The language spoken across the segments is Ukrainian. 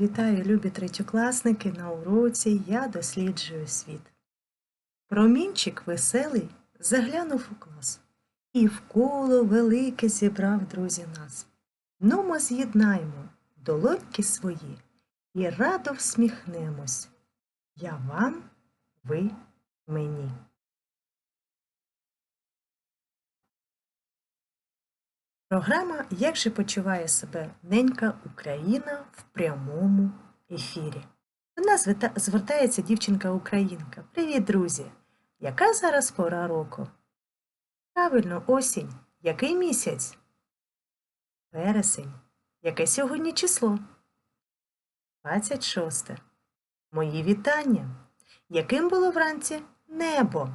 Вітаю, любі третьокласники, на уроці Я досліджую світ. Промінчик веселий заглянув у клас і в коло велике зібрав друзі нас. Нумо з'єднаймо долоньки свої і радо всміхнемось. Я вам, ви мені. Програма Як же почуває себе ненька Україна в прямому ефірі. До нас звертається дівчинка-українка. Привіт, друзі! Яка зараз пора року? Правильно, осінь. Який місяць? Вересень. Яке сьогодні число? 26. Мої вітання. Яким було вранці небо?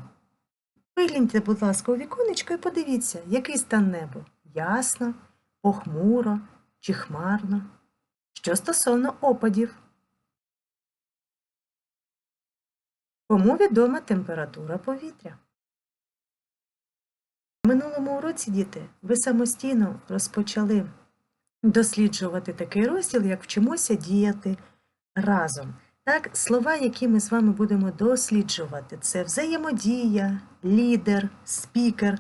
Вигляньте, будь ласка, у віконечко і подивіться, який стан неба. Ясно, похмуро чи хмарно. Що стосовно опадів? Кому відома температура повітря? В минулому уроці, діти, ви самостійно розпочали досліджувати такий розділ, як вчимося діяти разом. Так, слова, які ми з вами будемо досліджувати, це взаємодія, лідер, спікер.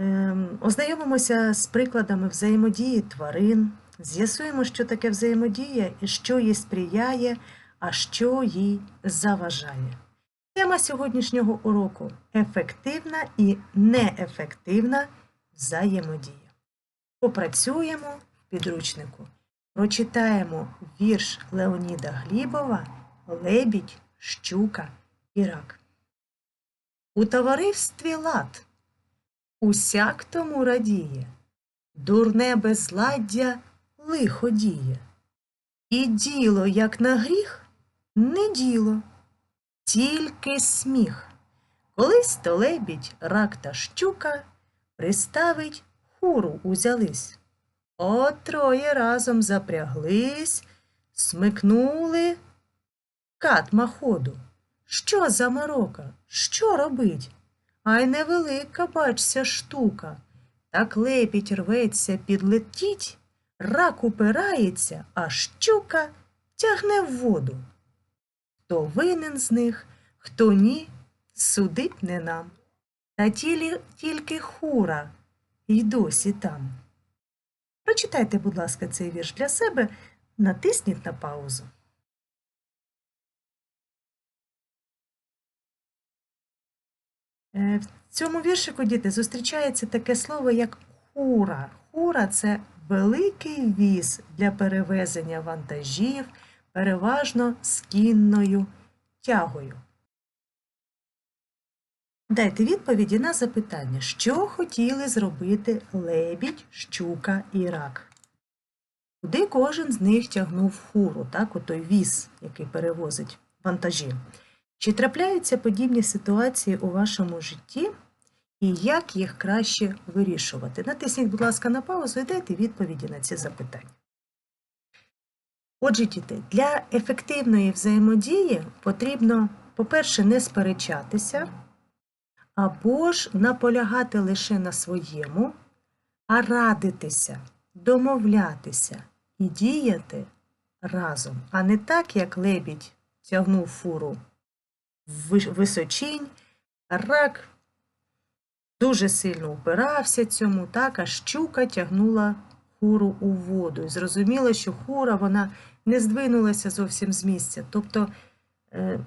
Ем, Ознайомимося з прикладами взаємодії тварин, з'ясуємо, що таке взаємодія і що їй сприяє, а що їй заважає. Тема сьогоднішнього уроку ефективна і неефективна взаємодія. Попрацюємо в підручнику. Прочитаємо вірш Леоніда Глібова Лебідь, щука і рак. У товаристві лад усяк тому радіє, дурне безладдя лихо діє. І діло, як на гріх, не діло, тільки сміх. Колись то лебідь, рак та щука приставить хуру узялись. От троє разом запряглись, смикнули катма ходу. Що за морока? Що робить? Ай невелика, бачся, штука. Так лепіть рветься підлетіть, рак упирається, а щука тягне в воду. Хто винен з них, хто ні, судить не нам. Та тілі, тільки хура й досі там. Прочитайте, будь ласка, цей вірш для себе, натисніть на паузу. В цьому віршику, діти, зустрічається таке слово, як хура. Хура це великий віз для перевезення вантажів, переважно з кінною тягою. Дайте відповіді на запитання, що хотіли зробити лебідь, щука і рак. Куди кожен з них тягнув фуру, так, отой віз, який перевозить вантажі. Чи трапляються подібні ситуації у вашому житті і як їх краще вирішувати? Натисніть, будь ласка, на паузу і дайте відповіді на ці запитання. Отже, діти, для ефективної взаємодії потрібно, по-перше, не сперечатися, або ж наполягати лише на своєму, а радитися, домовлятися і діяти разом, а не так, як лебідь тягнув фуру в виш- височінь, рак дуже сильно упирався цьому, так, а щука тягнула хуру у воду. І зрозуміло, що хура вона не здвинулася зовсім з місця. Тобто е,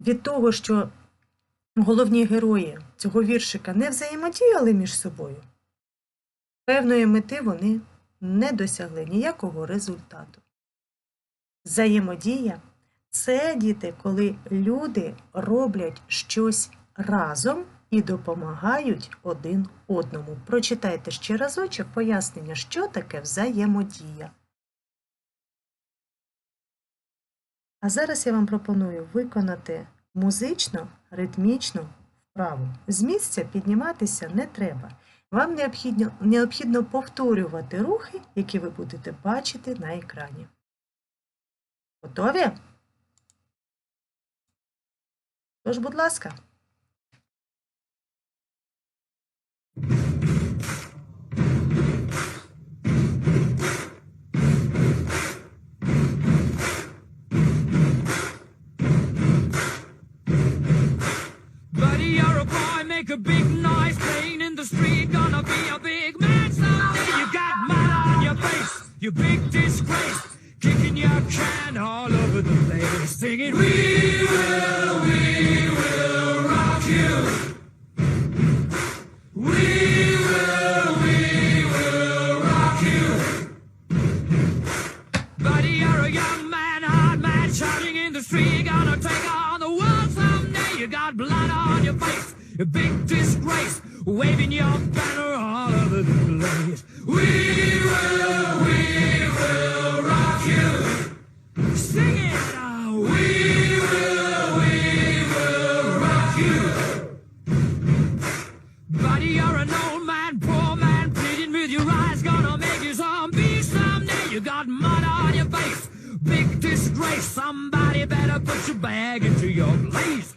від того, що головні герої цього віршика не взаємодіяли між собою, певної мети вони не досягли ніякого результату. Взаємодія це діти, коли люди роблять щось разом і допомагають один одному. Прочитайте ще разочок пояснення, що таке взаємодія. А зараз я вам пропоную виконати музично, ритмічну вправу. З місця підніматися не треба. Вам необхідно, необхідно повторювати рухи, які ви будете бачити на екрані. Готові? Ну Тож, будь ласка. could be big disgrace, waving your banner all over the place. We will, we will rock you. Sing it now. We will, we will rock you. Buddy, you're an old man, poor man, pleading with your eyes, gonna make you zombie someday. You got mud on your face, big disgrace. Somebody better put your bag into your place.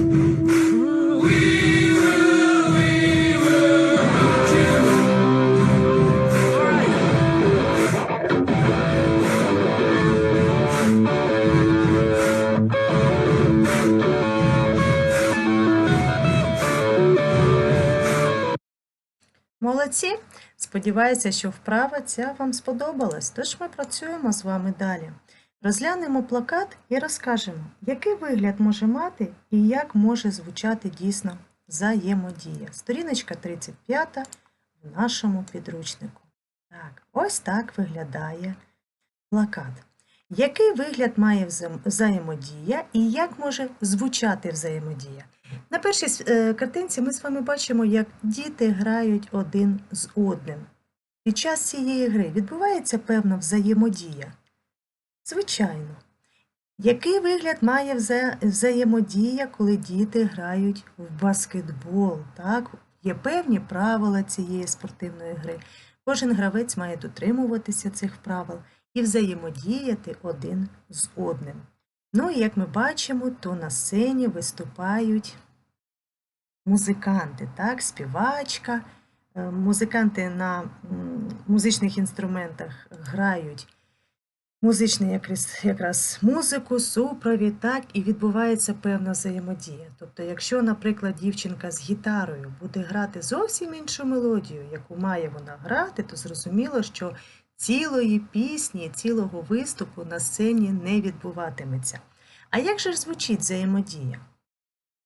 Сподіваюся, що вправа ця вам сподобалась, тож ми працюємо з вами далі. Розглянемо плакат і розкажемо, який вигляд може мати і як може звучати дійсно взаємодія. Сторіночка 35 в нашому підручнику. Так, ось так виглядає плакат. Який вигляд має взаємодія і як може звучати взаємодія? На першій е, картинці ми з вами бачимо, як діти грають один з одним. Під час цієї гри відбувається певна взаємодія. Звичайно. Який вигляд має вза- взаємодія, коли діти грають в баскетбол? Так? Є певні правила цієї спортивної гри. Кожен гравець має дотримуватися цих правил і взаємодіяти один з одним. Ну і як ми бачимо, то на сцені виступають музиканти, так, співачка. Е, Музиканти на музичних інструментах грають музичну якраз, музику, супровід, так, і відбувається певна взаємодія. Тобто, якщо, наприклад, дівчинка з гітарою буде грати зовсім іншу мелодію, яку має вона грати, то зрозуміло, що цілої пісні, цілого виступу на сцені не відбуватиметься. А як же ж звучить взаємодія?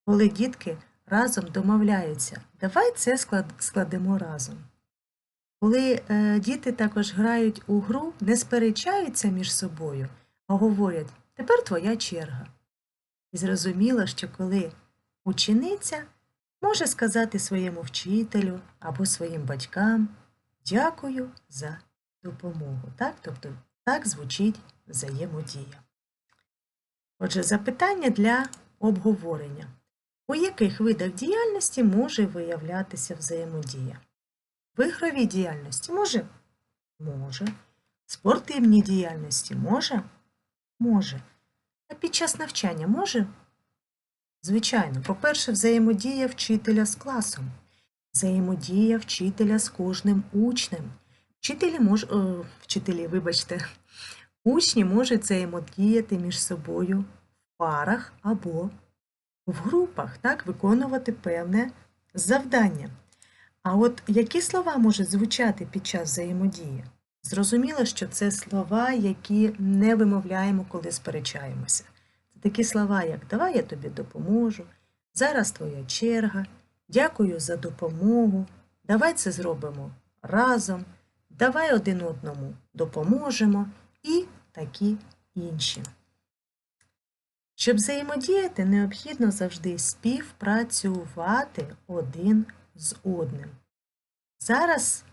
Коли дітки разом домовляються, давай це складемо разом. Коли е, діти також грають у гру, не сперечаються між собою, а говорять, тепер твоя черга. І зрозуміло, що коли учениця може сказати своєму вчителю або своїм батькам дякую за допомогу. Так? Тобто так звучить взаємодія. Отже, запитання для обговорення. У яких видах діяльності може виявлятися взаємодія? В ігровій діяльності може? Може. В спортивній діяльності може? Може. А під час навчання може? Звичайно, по-перше, взаємодія вчителя з класом, взаємодія вчителя з кожним учнем. Вчителі мож... о, вчителі, вибачте, учні можуть взаємодіяти між собою в парах або в групах, так, виконувати певне завдання. А от які слова можуть звучати під час взаємодії? Зрозуміло, що це слова, які не вимовляємо, коли сперечаємося. Це такі слова, як давай я тобі допоможу, зараз твоя черга, дякую за допомогу, давай це зробимо разом, давай один одному допоможемо і такі інші. Щоб взаємодіяти, необхідно завжди співпрацювати один з одним. Зараз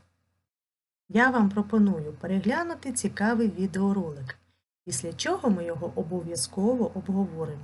я вам пропоную переглянути цікавий відеоролик, після чого ми його обов'язково обговоримо.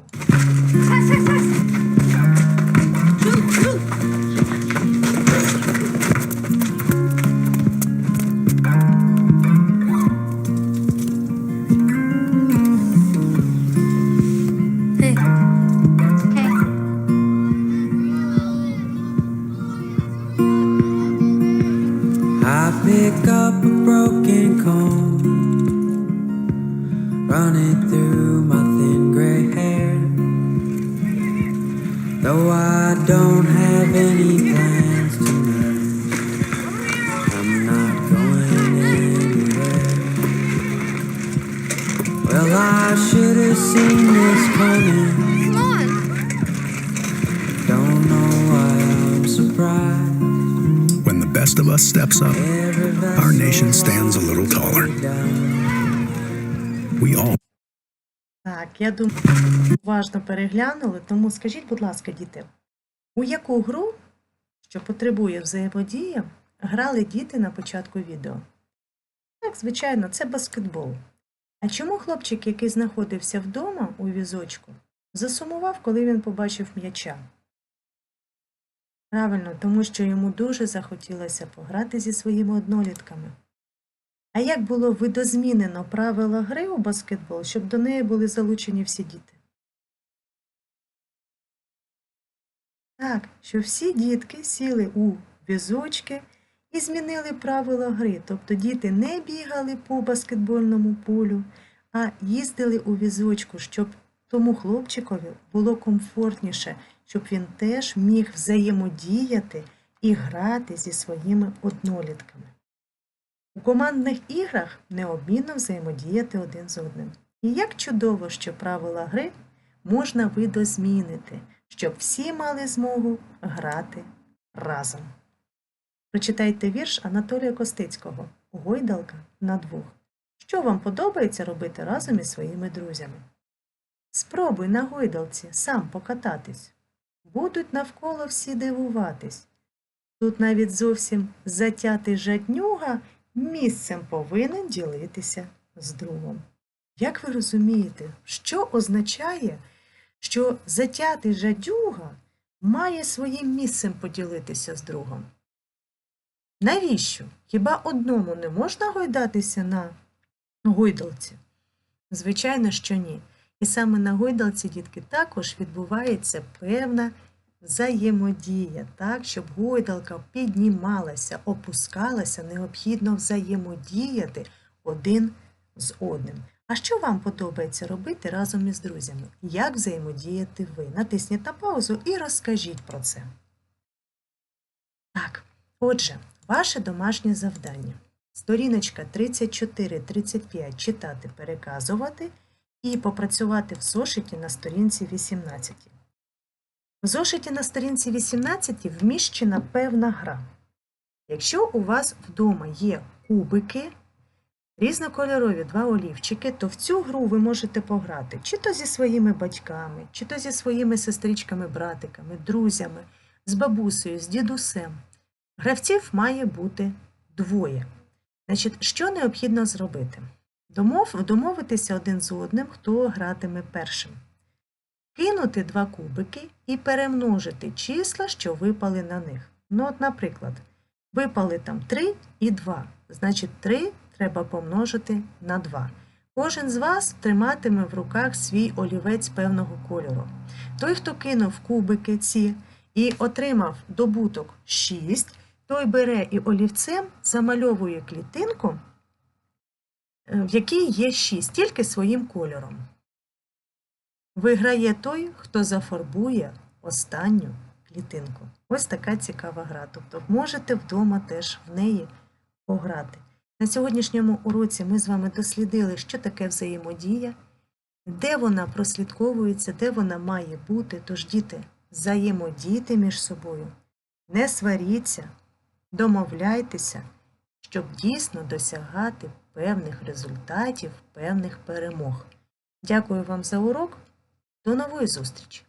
I should have seen this coming. Come on. Don't know why I'm surprised. When the best of us steps up, our nation stands a little taller. We all Так, я думаю, уважно переглянули, тому скажіть, будь ласка, діти, у яку гру, що потребує взаємодії, грали діти на початку відео? Так, звичайно, це баскетбол. А чому хлопчик, який знаходився вдома у візочку, засумував, коли він побачив м'яча? Правильно, тому що йому дуже захотілося пограти зі своїми однолітками. А як було видозмінено правила гри у баскетбол, щоб до неї були залучені всі діти? Так, що всі дітки сіли у візочки і змінили правила гри. Тобто діти не бігали по баскетбольному полю, а їздили у візочку, щоб тому хлопчикові було комфортніше, щоб він теж міг взаємодіяти і грати зі своїми однолітками. У командних іграх необмінно взаємодіяти один з одним. І як чудово, що правила гри можна видозмінити, щоб всі мали змогу грати разом. Прочитайте вірш Анатолія Костицького Гойдалка на двох. Що вам подобається робити разом із своїми друзями? Спробуй на гойдалці сам покататись. Будуть навколо всі дивуватись. Тут навіть зовсім затятий жаднюга місцем повинен ділитися з другом. Як ви розумієте, що означає, що затятий жадюга має своїм місцем поділитися з другом? Навіщо? Хіба одному не можна гойдатися на гойдалці? Звичайно, що ні. І саме на гойдалці, дітки, також відбувається певна взаємодія, так, щоб гойдалка піднімалася, опускалася, необхідно взаємодіяти один з одним. А що вам подобається робити разом із друзями? Як взаємодіяти ви? Натисніть на паузу і розкажіть про це. Так, отже, ваше домашнє завдання. Сторіночка 34-35 читати, переказувати і попрацювати в зошиті на сторінці 18. В зошиті на сторінці 18 вміщена певна гра. Якщо у вас вдома є кубики, різнокольорові два олівчики, то в цю гру ви можете пограти чи то зі своїми батьками, чи то зі своїми сестричками, братиками, друзями, з бабусею, з дідусем. Гравців має бути двоє. Значить, що необхідно зробити? Домов, домовитися один з одним, хто гратиме першим. Кинути два кубики і перемножити числа, що випали на них. Ну, от, наприклад, випали там 3 і 2. Значить, 3 треба помножити на 2. Кожен з вас триматиме в руках свій олівець певного кольору. Той, хто кинув кубики ці і отримав добуток 6, той бере і олівцем замальовує клітинку, е, в якій є 6, тільки своїм кольором. Виграє той, хто зафарбує останню клітинку. Ось така цікава гра. Тобто можете вдома теж в неї пограти. На сьогоднішньому уроці ми з вами дослідили, що таке взаємодія, де вона прослідковується, де вона має бути. Тож, діти, взаємодійте між собою, не сваріться, домовляйтеся, щоб дійсно досягати певних результатів, певних перемог. Дякую вам за урок. До нової зустрічі!